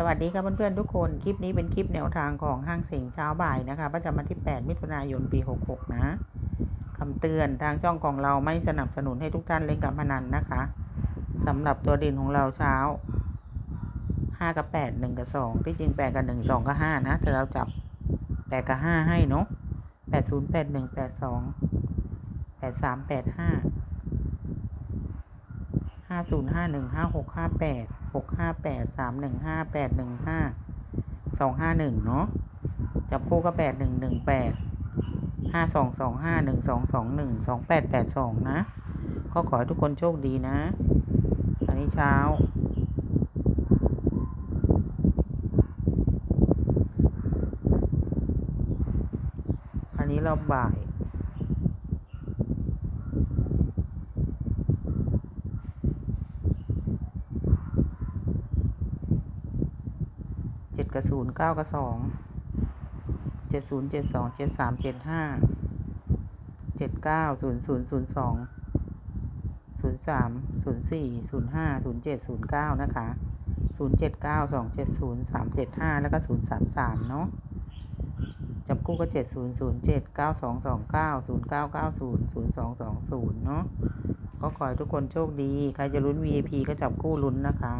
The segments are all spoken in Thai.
สวัสดีครับเพื่อนๆทุกคน คลิปนี้เป็นคลิปแนวทางของห้างเสียงเช้าบ่ายนะคะ ประจำวันที่ 8 มิถุนายน ปี 66 นะคำเตือนทางช่องของเราไม่สนับสนุนให้ทุกท่านเล่นการพนันนะคะสำหรับตัวเด่นของเราเช้า 5 กับ 8 1 กับ 2 ที่จริง 8 กับ 1 2 กับ 5 นะ แต่เราจับ 8 กับ 5 ให้เนาะ80 81 82 83 85ห้าศูนย์ห้าหนึ่งห้าห กห้าแปดหกห้าแปดสามหนึ่งห้าแปดหนึ่งห้าสองห้าหนึ่งเนาะจับคู่ก็แปดหนึ่งหนึ่งแปดห้าสองสองห้าหนึ่งสองสองหนึ่งสองแปดแปดสองนะ ก็ขอให้ทุกคนโชคดีนะ อันนี้เช้า อันนี้เราบ่าย เจ็ดกับศูนย์เก้ากับสองเจ็ดศูนย์เจ็ดสองเจ็ดสามเจ็ดห้าเจ็ดเก้าศูนย์ศูนย์ศูนย์สองศูนย์สามศูนย์สี่ศูนย์ห้าศูนย์เจ็ดศูนย์เก้านะคะศูนย์เจ็ดเก้าสองเจ็ดศูนย์สามเจ็ดห้าแล้วก็ศูนย์สามสามเนาะจับกู้ก็เจ็ดศูนย์ศูนย์เจ็ดเก้าสองสองเก้าศูนย์เก้าเก้าศูนย์ศูนย์สองสองศูนย์เนาะก็ขอให้ทุกคนโชคดี ใครจะลุ้น VIP ก็จับกู้ลุ้นนะคะ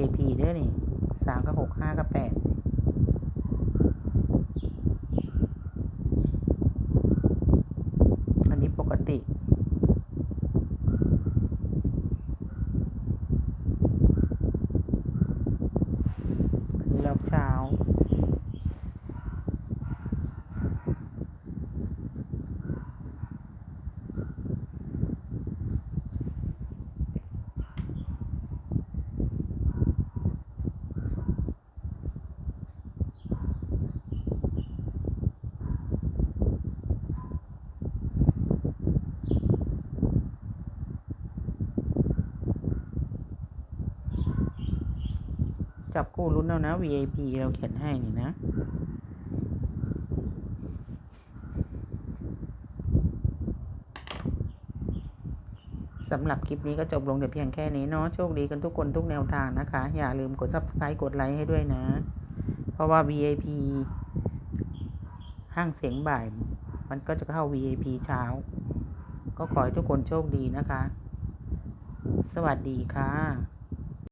AP เด้อนี่สามกับหกห้ากับแปดอันนี้ปกติอันนี้รอบเช้า จับคู่ลุ้นเอานะ VIP เราเขียนให้นี่นะ สำหรับคลิปนี้ก็จบลงแต่เพียงแค่นี้เนาะ โชคดีกันทุกคนทุกแนวทางนะคะ อย่าลืมกด subscribe กดไลค์ให้ด้วยนะ เพราะว่า VIP ห้างเสียงบ่าย มันก็จะเข้า VIP เช้า ก็ขอให้ทุกคนโชคดีนะคะ สวัสดีค่ะ